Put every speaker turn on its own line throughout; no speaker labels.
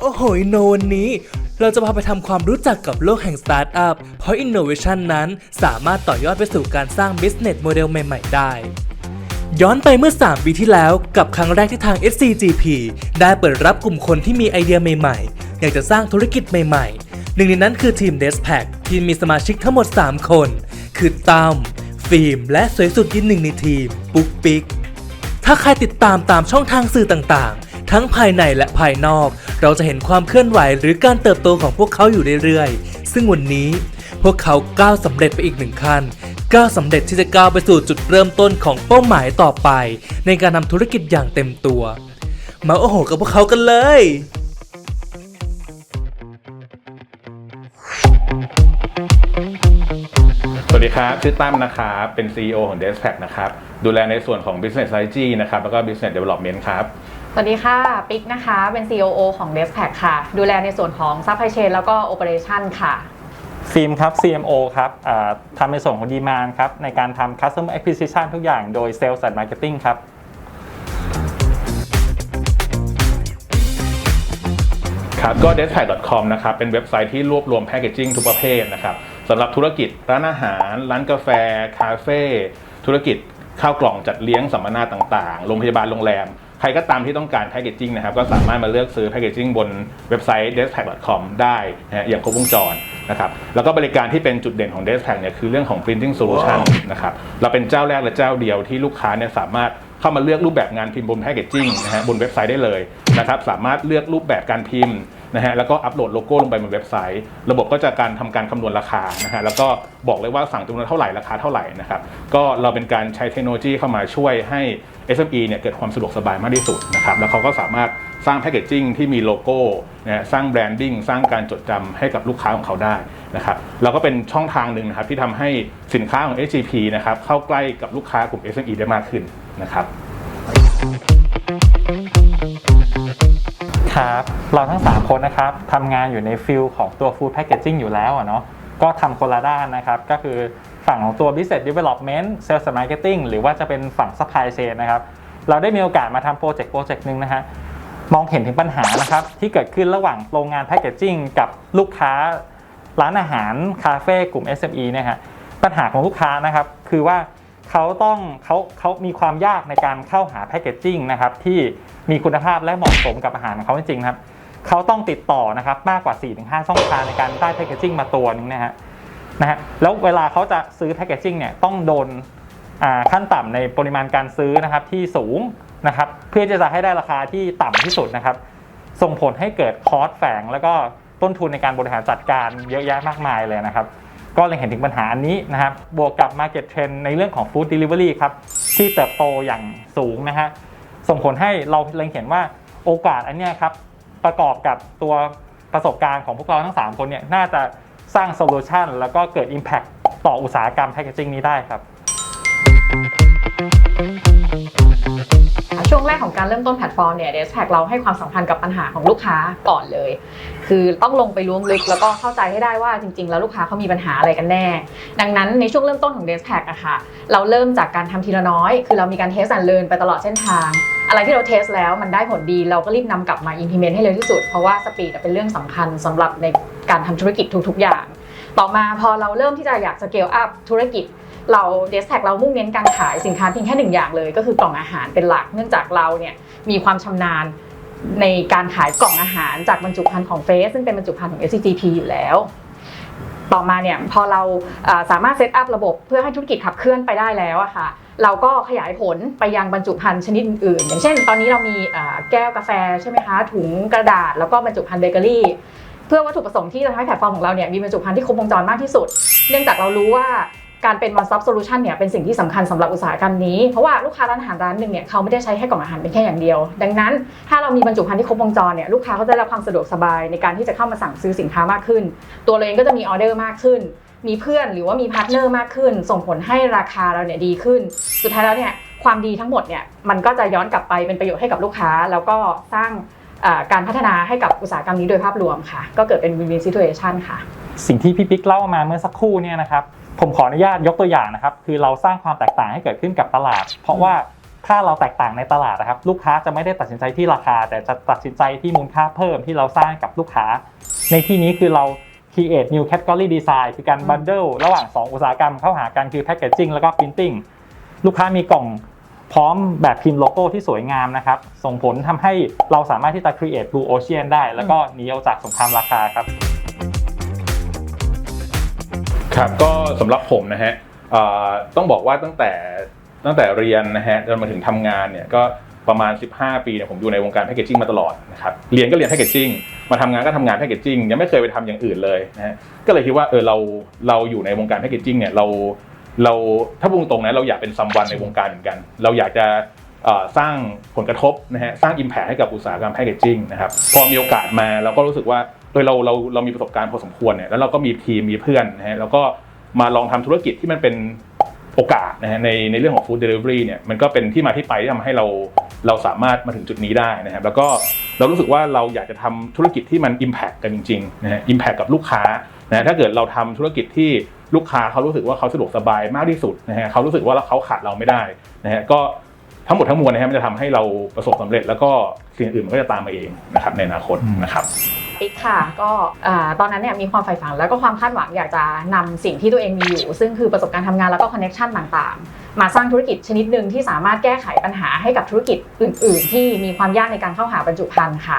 โอ้โหอินโนวันนี้ เราจะพาไปทำความรู้จักกับโลกแห่งสตาร์ทอัพ เพราะ Innovation นั้นสามารถต่อยอดไปสู่การสร้าง Business Model ใหม่ ๆ ได้ย้อนไปเมื่อ 3 ปีที่แล้วกับครั้งแรกที่ทาง SCGP ได้เปิดรับกลุ่มคนที่มีไอเดียใหม่ๆ อยากจะสร้างธุรกิจใหม่ๆ หนึ่งในนั้นคือทีม d e s p a c ที่มีสมาชิกทั้งหมด 3 คน คือตั้ม ฟิล์มและสวยสุดยืนหนึ่งในทีม ปุ๊กปิ๊ก ถ้าใครติดตามตามช่องทางสื่อต่างๆ ทั้งภายในและภายนอก เราจะเห็นความเคลื่อนไหวหรือการเติบโตของพวกเขาอยู่เรื่อยๆ ซึ่งวันนี้พวกเขาก้าวสำเร็จไปอีกหนึ่งขั้นก้าวสำเร็จที่จะก้าวไปสู่จุดเริ่มต้นของเป้าหมายต่อไป ในการทำธุรกิจอย่างเต็มตัว มาโอ้โหกับพวกเขากันเลย
สวัสดีครับ ชื่อตั้มนะครับเป็น CEO ของ d e s p a c นะครับ ดูแลในส่วนของ Business Strategy นะครับ แล้วก็ Business Development ครับ
สวัสดีค่ะ ปิ๊กนะคะ เป็น COO ของ d e s p a c ค่ะ ดูแลในส่วนของ Supply Chain แล้วก็ Operation ค่ะ
ฟิล์มครับ CMO ครับอ่าทำในส่วนของดีมานครับ ในการทำ Customer Acquisition ทุกอย่างโดย Sales and Marketing ครับ
ครับก็ d e s p a c c o m นะครับ เป็นเว็บไซต์ที่รวบรวมแพ c เกจจิ้งทุกประเภทนะครับ สำหรับธุรกิจร้านอาหาร ร้านกาแฟ คาเฟ่ธุรกิจข้าวกล่องจัดเลี้ยงสัมมนาต่างๆ โรงพยาบาลโรงแรม ใครก็ตามที่ต้องการแพ c เกจจิ้งนะครับ ก็สามารถมาเลือกซื้อแพ c เกจจิ้งบนเว็บไซต์ d e s p a c c o m ได้นะฮะอย่างครบวงจรนะครับ แล้วก็บริการที่เป็นจุดเด่นของ d e s p a c เนี่ยคือเรื่องของ printing solution นะครับ เราเป็นเจ้าแรกและเจ้าเดียวที่ลูกค้าเนี่ยสามารถเข้ามาเลือกรูปแบบงานพิมพ์บนแพ c เกจจิ้งนะฮะบนเว็บไซต์ได้เลยนะครับ สามารถเลือกรูปแบบการพิมพ์ นะฮะแล้วก็อัปโหลดโลโก้ลงไปบนเว็บไซต์ ระบบก็จะการทำการคำนวณราคานะฮะแล้วก็บอกเลยว่าสั่งจำนวนเท่าไหร่ราคาเท่าไหร่นะครับก็เราเป็นการใช้เทคโนโลยีเข้ามาช่วยให้ SME เนี่ยเกิดความสะดวกสบายมากที่สุดนะครับแล้วเขาก็สามารถสร้างแพ c เกจจิ้งที่มีโลโก้นะฮะสร้างแบรนดิ้งสร้างการจดจำให้กับลูกค้าของเขาได้นะครับเราก็เป็นช่องทางหนึ่งนะครับที่ทำให้สินค้าของ SGP นะครับเข้าใกล้กับลูกค้ากลุ่ม SME ได้มากขึ้นนะครับ
ครับ เราทั้ง 3 คนนะครับทำงานอยู่ในฟิลของตัว Food Packaging อยู่แล้วเนาะก็ทำคนละด้านนะครับ ก็คือฝั่งของตัว Business Development Sales Marketing หรือว่าจะเป็นฝั่ง Supply Chain นะครับ เราได้มีโอกาสมาทำโปรเจกต์โปรเจกต์หนึ่งนะฮะมองเห็นถึงปัญหานะครับ ที่เกิดขึ้นระหว่างโรงงานแพ c เกจจิ้งกับลูกค้าร้านอาหาร คาเฟ่กลุ่ม SME เนะฮะปัญหาของลูกค้านะครับ คือว่า เขาต้องเขาเขามีความยากในการเข้าหาแพ c เกจจิ้งนะครับที่มีคุณภาพและเหมาะสมกับอาหารของเขาจริงๆครับเขาต้องติดต่อนะครับมากกว่า 4-5 ช่องทางในการได้แพ c เกจจิ้งมาตัวหนึงนะฮะนะฮะแล้วเวลาเขาจะซื้อแพ c เกจจิ้งเนี่ยต้องโดนขั้นต่ำในปริมาณการซื้อนะครับที่สูงนะครับเพื่อจะให้ได้ราคาที่ต่ำที่สุดนะครับ ส่งผลให้เกิดคอสแฝงแล้วก็ต้นทุนในการบริหารจัดการเยอะแยะมากมายเลยนะครับ ก็เลยเห็นถึงปัญหาอันนี้นะครับ บวกกับ Market Trend ในเรื่องของ Food Delivery ครับ ที่เติบโตอย่างสูงนะฮะ ส่งผลให้เราเล็งเห็นว่าโอกาสอันนี้ครับ ประกอบกับตัวประสบการณ์ของพวกเราทั้ง 3 คนเนี่ย น่าจะสร้างโซลูชันแล้วก็เกิด Impact ต่ออุตสาหกรรมแพ c เกจิ้งนี้ได้ครับ
ช่วงแรกของการเริ่มต้นแพลตฟอร์มเนี่ย d e s p a c เราให้ความสำคัญกับปัญหาของลูกค้าก่อนเลย คือต้องลงไปล้วงลึกแล้วก็เข้าใจให้ได้ว่าจริง ๆ แล้วลูกค้าเขามีปัญหาอะไรกันแน่ ดังนั้นในช่วงเริ่มต้นของ d e s p a c อะค่ะเราเริ่มจากการทำทีละน้อย คือเรามีการเทส and learn ไปตลอดเส้นทาง อะไรที่เราเทสแล้วมันได้ผลดี เราก็รีบนำกลับมา implement ให้เร็วที่สุด เพราะว่าสปีดเป็นเรื่องสำคัญสำหรับในการทำธุรกิจทุก ๆ อย่าง ต่อมาพอเราเริ่มที่จะอยากสเกลอัพธุรกิจเราเดสแท็กเรามุ่งเน้นการขายสินค้าเพียงแค่หนึ่งอย่างเลย ก็คือกล่องอาหารเป็นหลัก เนื่องจากเราเนี่ยมีความชำนาญ ในการขายกล่องอาหารจากบรรจุภัณฑ์ของเฟสซึ่งเป็นบรรจุภัณฑ์ของ SCGP อยู่แล้ว ต่อมาเนี่ยพอเราสามารถเซตอัพระบบเพื่อให้ธุรกิจขับเคลื่อนไปได้แล้วอะค่ะเราก็ขยายผลไปยังบรรจุภัณฑ์ชนิดอื่นๆอย่างเช่น ตอนนี้เรามีแก้วกาแฟใช่ไหมคะถุงกระดาษแล้วก็บรรจุภัณฑ์เบเกอรี่เพื่อวัตถุประสงค์ที่จะทำให้แพลตฟอร์มของเราเนี่ยมีบรรจุภัณฑ์ที่ครบวงจรมากที่สุด เนื่องจากเรารู้ว่า การเป็น one stop solution เนี่ยเป็นสิ่งที่สำคัญสำหรับอุตสาหกรรมนี้ เพราะว่าลูกค้าร้านอาหารร้านหนึ่งเนี่ยเขาไม่ได้ใช้แค่กล่องอาหารเป็นแค่อย่างเดียว ดังนั้นถ้าเรามีบรรจุภัณฑ์ที่ครบวงจรเนี่ยลูกค้าก็จะได้รับความสะดวกสบายในการที่จะเข้ามาสั่งซื้อสินค้ามากขึ้น ตัวเราเองก็จะมีออเดอร์มากขึ้น มีเพื่อนหรือว่ามีพาร์ทเนอร์มากขึ้น ส่งผลให้ราคาเราเนี่ยดีขึ้น สุดท้ายแล้วเนี่ยความดีทั้งหมดเนี่ยมันก็จะย้อนกลับไปเป็นประโยชน์ให้กับลูกค้า แล้วก็สร้างการพัฒนาให้กับอุตสาหกรรมนี้โดยภาพรวมค่ะ ก็เกิดเป็น win-win situation ค่ะ
สิ่งที่พี่ปิ๊กเล่ามาเมื่อสักครู่เนี่ยนะครับ ผมขออนุญาตยกตัวอย่างนะครับ คือเราสร้างความแตกต่างให้เกิดขึ้นกับตลาด เพราะว่าถ้าเราแตกต่างในตลาดนะครับ ลูกค้าจะไม่ได้ตัดสินใจที่ราคา แต่จะตัดสินใจที่มูลค่าเพิ่มที่เราสร้างให้กับลูกค้า ในที่นี้คือเรา create new category design คือการ bundle ระหว่าง 2 อุตสาหกรรมเข้าหากันคือ packaging แล้วก็ printing ลูกค้ามีกล่องพร้อมแบบพิมพ์โลโก้ที่สวยงามนะครับ ส่งผลทำให้เราสามารถที่จะ create blue ocean ได้ แล้วก็หนีออกจากสงครามราคาครับ
ครับก็สำหรับผมนะฮะต้องบอกว่าตั้งแต่ตั้งแต่เรียนนะฮะจนมาถึงทำงานเนี่ยก็ประมาณ 15 ปีเนี่ยผมอยู่ในวงการแพคเกจจิ้งมาตลอดนะครับเรียนก็เรียนแพคเกจจิ้งมาทำงานก็ทำงานแพคเกจจิ้งยังไม่เคยไปทำอย่างอื่นเลยนะฮะก็เลยคิดว่าเออเราเราอยู่ในวงการแพคเกจจิ้งเนี่ยเราเราถ้าพูดตรงนะเราอยากเป็นซัมวันในวงการเหมือนกัน เราอยากจะสร้างผลกระทบนะฮะสร้าง Impact ให้กับอุตสาหกรรมแพคเกจิ้งนะครับพอมีโอกาสมาเราก็รู้สึกว่า เออเราเราเรามีประสบการณ์พอสมควรเนี่ยแล้วเราก็มีทีมมีเพื่อนนะฮะแล้วก็มาลองทำธุรกิจที่มันเป็นโอกาสนะฮะในในเรื่องของ food delivery เนี่ยมันก็เป็นที่มาที่ไปที่ทำให้เราเราสามารถมาถึงจุดนี้ได้นะครับแล้วก็เรารู้สึกว่าเราอยากจะทำธุรกิจที่มัน impact กันจริงๆนะฮะ impact กับลูกค้านะฮะถ้าเกิดเราทำธุรกิจที่ลูกค้าเขารู้สึกว่าเขาสะดวกสบายมากที่สุดนะฮะเขารู้สึกว่าเขาขาดเราไม่ได้นะฮะก็ทั้งหมดทั้งมวลนะฮะมันจะทำให้เราประสบสำเร็จ แล้วก็สิ่งอื่นมันก็จะตามมาเองนะครับในอนาคตนะครับ
ปิ๊กค่ะ ก็ตอนนั้นเนี่ยมีความใฝ่ฝันแล้วก็ความคาดหวังอยากจะนำสิ่งที่ตัวเองมีอยู่ ซึ่งคือประสบการณ์ทำงานแล้วก็คอนเน็ชันต่างๆ มาสร้างธุรกิจชนิดหนึ่งที่สามารถแก้ไขปัญหาให้กับธุรกิจอื่น ๆ ที่มีความยากในการเข้าหาบรรจุภัณฑ์ค่ะ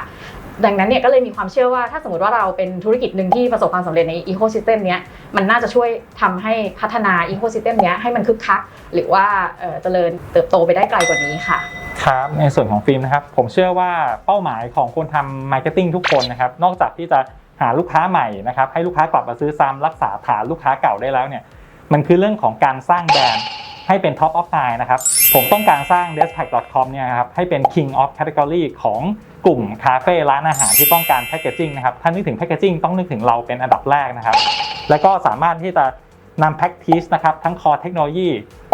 ดังนั้นเนี่ยก็เลยมีความเชื่อว่าถ้าสมมติว่าเราเป็นธุรกิจหนึ่งที่ประสบความสำเร็จในอีโค y ิสเต็มเนี้ยมันน่าจะช่วยทำให้พัฒนาอีโค y ิสเต็มเนี้ยให้มันคึกคัก หรือว่าเอ่อเจริญเติบโตไปได้ไกลกว่านี้ค่ะ
ครับในส่วนของฟิล์มนะครับผมเชื่อว่าเป้าหมายของคนทำมาร์เก็ตติ้งทุกคนนะครับนอกจากที่จะหาลูกค้าใหม่นะครับให้ลูกค้ากลับมาซื้อซ้ำรักษาฐานลูกค้าเก่าได้แล้วเนี่ยมันคือเรื่องของการสร้างแบรนด์ ให้เป็น Top of Mind นะครับ ผมต้องการสร้าง d e s p a c c o m เนี่ยครับให้เป็น King of Category ของกลุ่มคาเฟ่ร้านอาหารที่ต้องการแพ c เกจิ้งนะครับถ้านึกถึงแพ c เกจิ้งต้องนึกถึงเราเป็นอันดับแรกนะครับ แล้วก็สามารถที่จะนำ practice นะครับทั้ง core เทคโนโลยี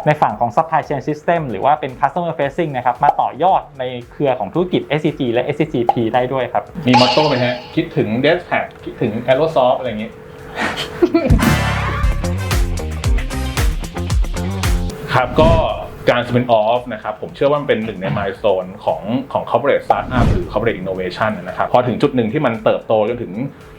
ในฝั่งของ supply chain system หรือว่าเป็น customer facing นะครับ มาต่อยอดในเครือของธุรกิจ SCG และ SCGP ได้ด้วยครับ
มีมอตโต้ไหมฮะ คิดถึง d e s p a c คิดถึง Aerosoft อะไรอย่างนี้ ครับก็การสปินออฟนะครับผมเชื่อว่ามันเป็นหนึ่งในมายโซนของของ corporate startup หรือ corporate innovation นะครับพอถึงจุดหนึ่งที่มันเติบโตจนถึง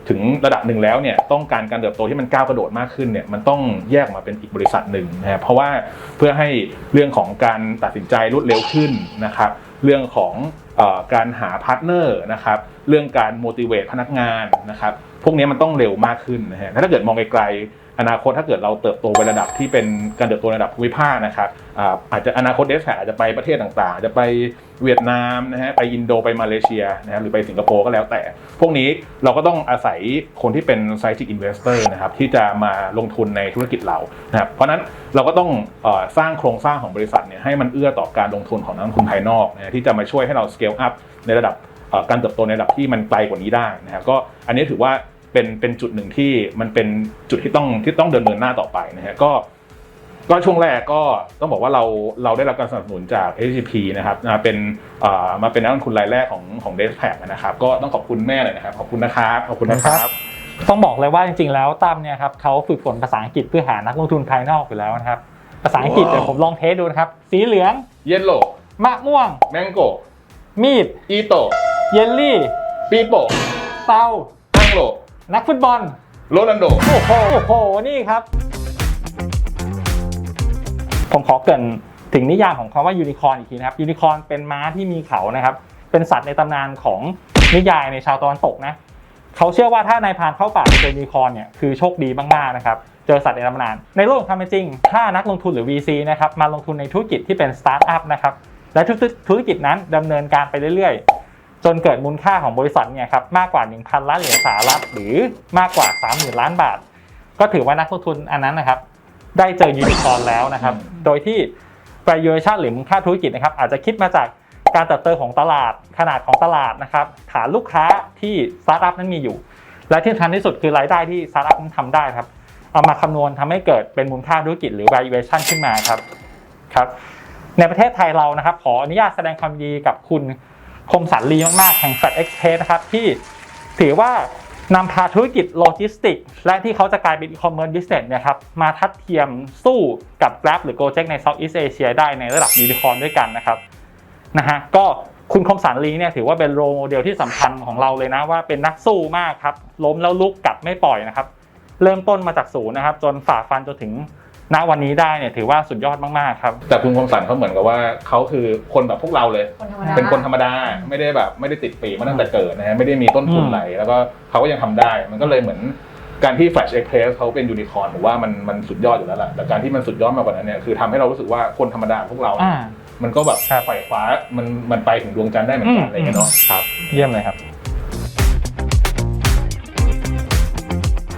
ถึงระดับหนึ่งแล้วเนี่ยต้องการการเติบโตที่มันก้าวกระโดดมากขึ้นเนี่ยมันต้องแยกมาเป็นอีกบริษัทหนึ่งนะครับเพราะว่าเพื่อให้เรื่องของการตัดสินใจรวดเร็วขึ้นนะครับเรื่องของอการหาพาร์ทเนอร์นะครับเรื่องการ motivate พนักงานนะครับพวกนี้มันต้องเร็วมากขึ้นนะฮะถ้าเกิดมองไกลๆ อนาคตถ้าเกิดเราเติบโตไประดับที่เป็นการเติบโตระดับภูมิภาคนะครับอาจจะอนาคตเดสแอาจจะไปประเทศต่างๆอาจจะไปเวียดนามนะฮะไปอินโดไปมาเลเซียนะฮะหรือไปสิงคโปร์ก็แล้วแต่ พวกนี้เราก็ต้องอาศัยคนที่เป็น strategic investor นะครับที่จะมาลงทุนในธุรกิจเรานะครับเพราะนั้นเราก็ต้องอสร้างโครงสร้างของบริษัทเนี่ยให้มันเอื้อต่อการลงทุนของนักลงทุนภายนอกนะฮะที่จะมาช่วยให้เรา scale up ในระดับการเติบโตในระดับที่มันไกลกว่านี้ได้นะครับก็อันนี้ถือว่า เป็นเป็นจุดหนึ่งที่มันเป็นจุดที่ต้องที่ต้องเดินเนินหน้าต่อไปนะฮะก็ก็ช่วงแรกก็ต้องบอกว่าเราเราได้รับการสนับสนุนจาก HGP นะครับมาเป็นเอ่อมาเป็นนักลงทุนรายแรกของของ d e s p a c นะครับก็ต้องขอบคุณแม่เลยนะครับขอบคุณนะครับขอบคุณนะครับ
ต้องบอกเลยว่าจริงๆ แล้วตั้มเนี่ยครับเขาฝึกฝนภาษาอังกฤษเพื่อหานักลงทุนภายนอกอยู่แล้วนะครับภาษาอังกฤษ
ว้าว
เดี๋ยวผมลองเทสดูนะครับ สีเหลือง
เยลโล่
มะม่วง
แมงโก
มีด
อีโต
เยลลี่
ปีโป้
เตา
อังโล
นักฟุตบอล
โรนัลโด
โอ้โหโอ้โห นี่ครับ ผมขอเกรินถึงนิยามของคำว่ายูนิคอร์นอีกทีนะครับ ยูนิคอร์นเป็นม้าที่มีเขานะครับ เป็นสัตว์ในตำนานของนิยายในชาวตะวันตกนะ เขาเชื่อว่าถ้านายพรานเข้าป่าเจอยูนิคอร์นเนี่ย คือโชคดีมากๆนะครับ เจอสัตว์ในตำนาน ในโลกของความเป็นจริง ถ้านักลงทุนหรือ VC นะครับ มาลงทุนในธุรกิจที่เป็นสตาร์ทอัพนะครับ และทุกๆธุรกิจนั้นดำเนินการไปเรื่อยๆ จนเกิดมูลค่าของบริษัทเนี่ยครับมากกว่า 1,000 ล้านเหรียญสหรัฐหรือมากกว่า 30,000 ล้านบาท ก็ถือว่านักลงทุนอันนั้นนะครับ ได้เจอยูนิคอร์นแล้วนะครับ โดยที่ valuation หรือมูลค่าธุรกิจนะครับ อาจจะคิดมาจากการเติบโตของตลาดขนาดของตลาดนะครับ ฐานลูกค้าที่สตาร์ทอัพนั้นมีอยู่ และที่สำคัญที่สุดคือรายได้ที่สตาร์ทอัพนั้นทำได้ครับเอามาคำนวณทำให้เกิดเป็นมูลค่าธุรกิจหรือ valuation ขึ้นมาครับครับ ในประเทศไทยเรานะครับ ขออนุญาตแสดงความดีกับคุณ คมสันลีมากๆแห่ง Fat Express นะครับที่ถือว่านำพาธุรกิจโลจิสติก และที่เขาจะกลายเป็นอีคอมเมิร์ซบิสเนสเนี่ยครับมาทัดเทียมสู้กับ Grab หรือ Gojek ใน Southeast Asia ได้ในระดับยูนิคอร์นด้วยกันนะครับนะฮะก็คุณคมสันลีเนี่ยถือว่าเป็นโรโมเดลที่สำคัญของเราเลยนะว่าเป็นนักสู้มากครับล้มแล้วลุกกลับไม่ปล่อยนะครับ เริ่มต้นมาจากศูนย์นะครับ จนฝ่าฟันจนถึง ณวันนี้ได้เนี่ยถือว่าสุดยอดมากๆครับ
แต่คุณคมสันเขาเหมือนกับว่าเขาคือคนแบบพวกเราเลย
คนธรรมดา
เป็นคนธรรมดาไม่ได้แบบไม่ได้ติดปีกมาตั้งแต่เกิดนะฮะไม่ได้มีต้นทุน
อืม
ไหลแล้วก็เขาก็ยังทำได้ มันก็เลยเหมือนการที่ Flash Express เขาเป็นยูนิคอร์นผมว่ามันมันสุดยอดอยู่แล้วแหละแต่การที่มันสุดยอดมากกว่านั้นเนี่ยคือทำให้เรารู้สึกว่าคนธรรมดาพวกเราเนี่ย
อ่า
มันก็แบบ
ครับ
ไฟฟ้ามันมันไปถึงดวงจันทร์ได้เหมือนกัน
อืม
อะไรอย่างเงี้ยเนาะครับ
เยี่ยมเลยครับ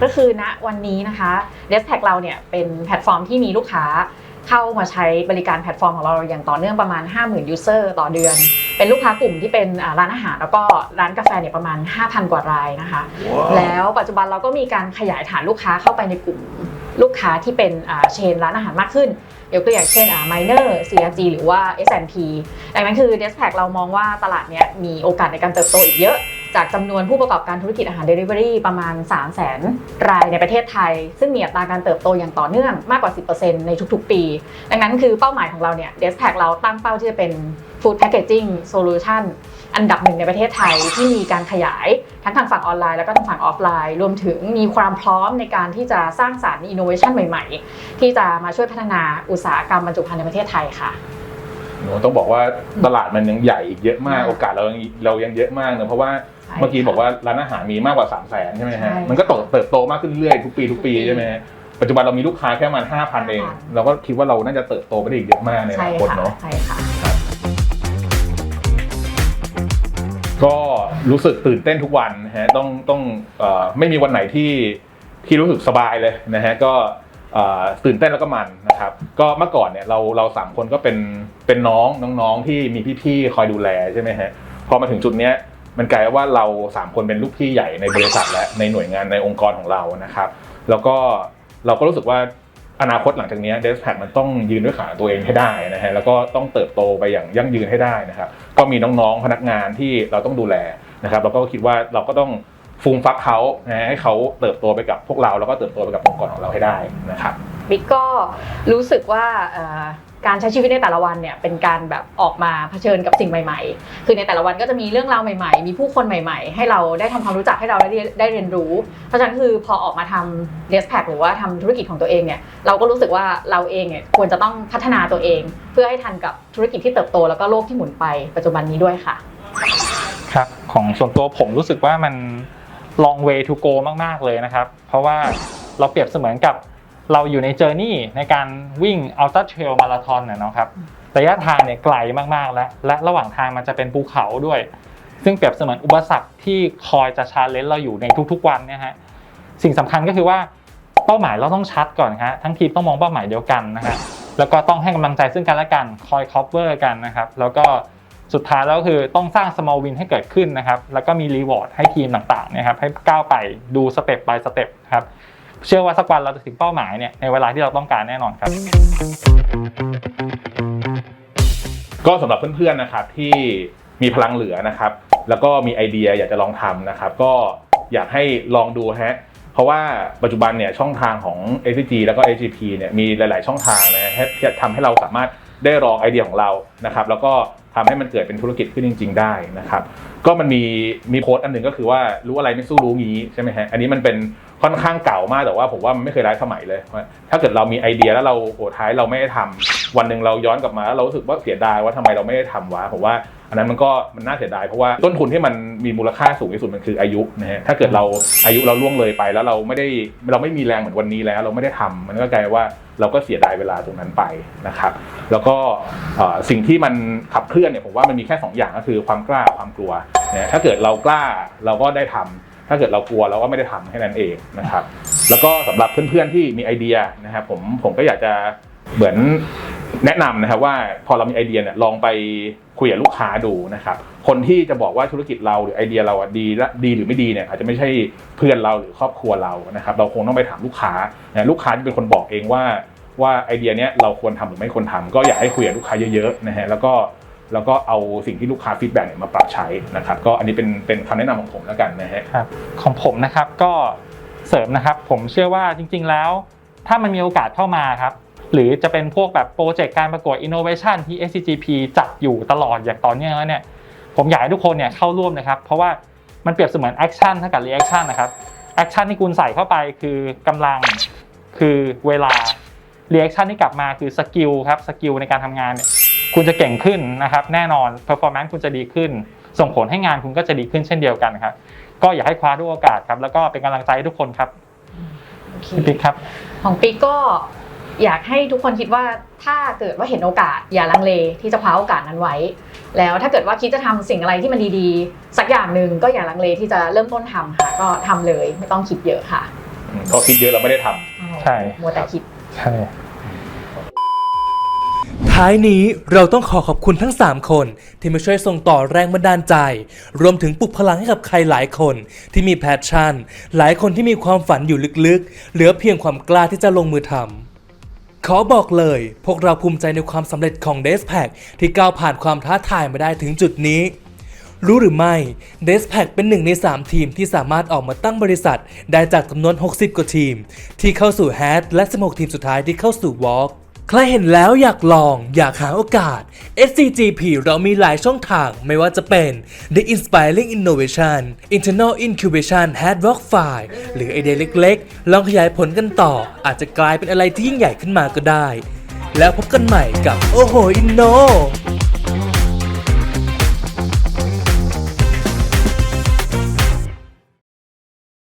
ก็คือณวันนี้นะคะ d e s p a c เราเนี่ยเป็นแพลตฟอร์มที่มีลูกค้าเข้ามาใช้บริการแพลตฟอร์มของเราอย่างต่อเนื่องประมาณ 50,000 ยูเซอร์ต่อเดือน เป็นลูกค้ากลุ่มที่เป็นอ่าร้านอาหาร แล้วก็ร้านกาแฟเนี่ยประมาณ 5,000 กว่ารายนะคะแล้วปัจจุบันเราก็มีการขยายฐานลูกค้าเข้าไปในกลุ่มลูกค้าที่เป็นอ่าเชนร้านอาหารมากขึ้นยกตัวอย่างเช่นอ่า Miner CRG หรือว่า S&P ดังนั้นคือ d e s p a c เรามองว่าตลาดเนี้ยมีโอกาสในการเติบโตอีกเยอะ จากจำนวนผู้ประกอบการธุรกิจอาหาร Delivery ประมาณ 3 0 0 0 0 0 รายในประเทศไทย ซึ่งมีอัตราการเติบโตอย่างต่อเนื่องมากกว่า 10%ในทุกๆ ปี ดังนั้นคือเป้าหมายของเราเนี่ย d e s p a c เราตั้งเป้าที่จะเป็น Food Packaging Solution อันดับหนึ่งในประเทศไทยที่มีการขยายทั้งทางฝั่งออนไลน์แล้วก็ทางฝั่งออฟไลน์ รวมถึงมีความพร้อมในการที่จะสร้างสารรค์อินโนเวชันใหม่ ๆ ที่จะมาช่วยพัฒนาอุตสาหกรรมบรรจุภัณฑ์ในประเทศไทยค่ะ
หนูต้องบอกว่าตลาดมันยังใหญ่อีกเยอะมากโอกาสเรายังเรายังเยอะมากเนอะเพราะว่า เมื่อกี้บอกว่าร้านอาหารมีมากกว่า3 0 0แสนใช่ไหม
ใช่
ฮะ มันก็เติบโตมากขึ้นเรื่อยทุกปีทุกปี
ทุกปี
ใช่ไหมฮะ ปัจจุบันเรามีลูกค้าแค่ประมาณ5,000 เอง
5,000
เราก็คิดว่าเราน่าจะเติบโตไปได้อีกเยอะมากในอ
ใช่
นาคต
ค่ะ
เนาะ
ใช่ค่ะ
ก็รู้สึกตื่นเต้นทุกวันนะฮะ ต้องต้องเอ่อไม่มีวันไหนที่ที่รู้สึกสบายเลยนะฮะ ก็เอ่อตื่นเต้นแล้วก็มันนะครับ ก็เมื่อก่อนเนี่ยเราเราสามคนก็เป็นเป็นน้องน้องๆที่มีพี่ๆคอยดูแลใช่ไหมฮะ พอมาถึงจุดเนี้ย มันกลายว่าเราสามคนเป็นลูกพี่ใหญ่ในบริษัทและในหน่วยงานในองค์กรของเรานะครับ แล้วก็เราก็รู้สึกว่าอนาคตหลังจากนี้เดสแพมันต้องยืนด้วยขาตัวเองให้ได้นะฮะแล้วก็ต้องเติบโตไปอย่างยั่งยืนให้ได้นะครับก็มีน้องๆพนักงานที่เราต้องดูแลนะครับแล้วก็คิดว่าเราก็ต้องฟูมฟักเขานะให้เขาเติบโตไปกับพวกเรา แล้วก็เติบโตไปกับองค์กรของเราให้ได้นะครับ
บิ๊กก็รู้สึกว่า การใช้ชีวิตในแต่ละวันเนี่ยเป็นการแบบออกมาเผชิญกับสิ่งใหม่ ๆ คือในแต่ละวันก็จะมีเรื่องราวใหม่ ๆ มีผู้คนใหม่ๆ ให้เราได้ทำความรู้จักให้เราได้เรียนได้เรียนรู้ เพราะฉะนั้นคือพอออกมาทำเดสแพคหรือว่าทำธุรกิจของตัวเองเนี่ยเราก็รู้สึกว่าเราเองเนี่ยควรจะต้องพัฒนาตัวเอง เพื่อให้ทันกับธุรกิจที่เติบโตแล้วก็โลกที่หมุนไปปัจจุบันนี้ด้วยค่ะ
ครับของส่วนตัวผมรู้สึกว่ามัน long way to go มากๆเลยนะครับ เพราะว่าเราเปรียบเสมือนกับ เราอยู่ในเจอร์นี่ในการวิ่ง ultra trail marathon เนี่ยเนาะครับระยะทางเนี่ยไกลมากๆแล้ว และระหว่างทางมันจะเป็นภูเขาด้วย ซึ่งเปรียบเสมือนอุปสรรคที่คอยจะชาเลนจ์เราอยู่ในทุกๆวันเนี่ยฮะสิ่งสำคัญก็คือว่าเป้าหมายเราต้องชัดก่อนฮะทั้งทีมต้องมองเป้าหมายเดียวกันนะฮะแล้วก็ต้องให้กำลังใจซึ่งกันและกันคอย cover กันนะครับแล้วก็สุดท้ายแล้วคือต้องสร้าง small win ให้เกิดขึ้นนะครับแล้วก็มี reward ให้ทีมต่างๆนะครับให้ก้าวไปดูสเต็ป by สเต็ปครับ เชื่อว่าสักวันเราจะถึงเป้าหมายเนี่ยในเวลาที่เราต้องการแน่นอนครับ
ก็สำหรับเพื่อนๆนะครับที่มีพลังเหลือนะครับ แล้วก็มีไอเดียอยากจะลองทำนะครับ ก็อยากให้ลองดูฮะเพราะว่าปัจจุบันเนี่ยช่องทางของ ACG แล้วก็ AGP เนี่ยมีหลาย ๆ ช่องทางนะฮะที่จะทำให้เราสามารถได้ลองไอเดียของเรานะครับ แล้วก็ทำให้มันเกิดเป็นธุรกิจขึ้นจริง ๆ ได้นะครับ ก็มันมีมีโพสต์อันหนึ่งก็คือว่ารู้อะไรไม่สู้รู้งี้ใช่ไหมฮะอันนี้มันเป็นค่อนข้างเก่ามากแต่ว่าผมว่ามันไม่เคยร้ายสมัยเลย ถ้าเกิดเรามีไอเดียแล้วเราโหท้ายเราไม่ได้ทำวันหนึ่งเราย้อนกลับมาแล้วเรารู้สึกว่าเสียดายว่าทำไมเราไม่ได้ทำวะผมว่า อันนั้นมันก็มันน่าเสียดายเพราะว่าต้นทุนที่มันมีมูลค่าสูงที่สุดมันคืออายุนะฮะถ้าเกิดเราอายุเราล่วงเลยไป แล้วเราไม่ได้เราไม่มีแรงเหมือนวันนี้แล้ว เราไม่ได้ทำมันก็กลายว่าเราก็เสียดายเวลาตรงนั้นไปนะครับ แล้วก็สิ่งที่มันขับเคลื่อนเนี่ยผมว่ามันมีแค่สออย่างก็คือความกล้าความกลัวนะถ้าเกิดเรากล้าเราก็ได้ทำถ้าเกิดเรากลัวเราก็ไม่ได้ทำแค่นั้นเองนะครับ แล้วก็สำหรับเพื่อนๆที่มีไอเดียนะครับผมผมก็อยากจะเหมือนแนะนำนะครับว่าพอเรามีไอเดียเนี่ยลองไปคุยกับลูกค้าดูนะครับ คนที่จะบอกว่าธุรกิจเราหรือไอเดียเราดีละดีหรือไม่ดีเนี่ยอาจจะไม่ใช่เพื่อนเราหรือครอบครัวเรานะครับ เราคงต้องไปถามลูกค้านะลูกค้าจะเป็นคนบอกเองว่าว่าไอเดียเนี้ยเราควรทำหรือไม่ควรทำก็อยากให้คุยกับลูกค้าเยอะๆนะฮะแล้วก็ แล้วก็เอาสิ่งที่ลูกค้าฟีดแบ็กเนี่ยมาปรับใช้นะครับ ก็อันนี้เป็นเป็นคำแนะนำของผมแล้วกันนะฮะ
ครับของผมนะครับก็เสริมนะครับ ผมเชื่อว่าจริง ๆ แล้ว ถ้ามันมีโอกาสเข้ามาครับหรือจะเป็นพวกแบบโปรเจกต์การประกวด Innovation ที่ SCGP จัดอยู่ตลอดอย่างต่อเนื่องแล้วเนี่ยผมอยากให้ทุกคนเนี่ยเข้าร่วมนะครับ เพราะว่ามันเปรียบเสมือนแอคชั่นเท่ากับรีแอคชั่นนะครับแอคชั่นที่คุณใส่เข้าไปคือกำลังคือเวลารีแอคชั่นที่กลับมาคือสกิลครับสกิลในการทำงานเนี่ย คุณจะเก่งขึ้นนะครับแน่นอน performance คุณจะดีขึ้น ส่งผลให้งานคุณก็จะดีขึ้นเช่นเดียวกันครับก็อยากให้คว้าทุกโอกาสครับ แล้วก็เป็นกำลังใจให้ทุกคนครับ
โอเค
พี่ปิ๊กครับ
ของปิ๊กก็อยากให้ทุกคนคิดว่าถ้าเกิดว่าเห็นโอกาสอย่าลังเลที่จะคว้าโอกาสนั้นไว้ แล้วถ้าเกิดว่าคิดจะทำสิ่งอะไรที่มันดีๆ สักอย่างหนึ่งก็อย่าลังเลที่จะเริ่มต้นทำค่ะก็ทำเลยไม่ต้องคิดเยอะค่ะ
อืมก็คิดเยอะเราไม่ได้ทำ
ใช่
มัวแต่คิด
ใช่
ท้ายนี้เราต้องขอขอบคุณทั้ง 3 คน ที่มาช่วยส่งต่อแรงบันดาลใจ รวมถึงปลุกพลังให้กับใครหลายคนที่มีแพชชั่น หลายคนที่มีความฝันอยู่ลึกๆ เหลือเพียงความกล้าที่จะลงมือทำขอบอกเลย พวกเราภูมิใจในความสำเร็จของ d e s p a c ที่ก้าวผ่านความท้าทายมาได้ถึงจุดนี้ รู้หรือไม่ d e s p a c เป็นหนึ่งใน 3 ทีมที่สามารถออกมาตั้งบริษัท ได้จากจำนวน 60 กว่าทีม ที่เข้าสู่ h a t และ 16 ทีมสุดท้ายที่เข้าสู่ Walk ใครเห็นแล้วอยากลองอยากหาโอกาส SCGP เรามีหลายช่องทางไม่ว่าจะเป็น The Inspiring Innovation Internal Incubation h a d w o r k File หรือไอเดียเล็กๆ ลองขยายผลกันต่อ อาจจะกลายเป็นอะไรที่ยิ่งใหญ่ขึ้นมาก็ได้ แล้วพบกันใหม่กับโอ้โหอินโน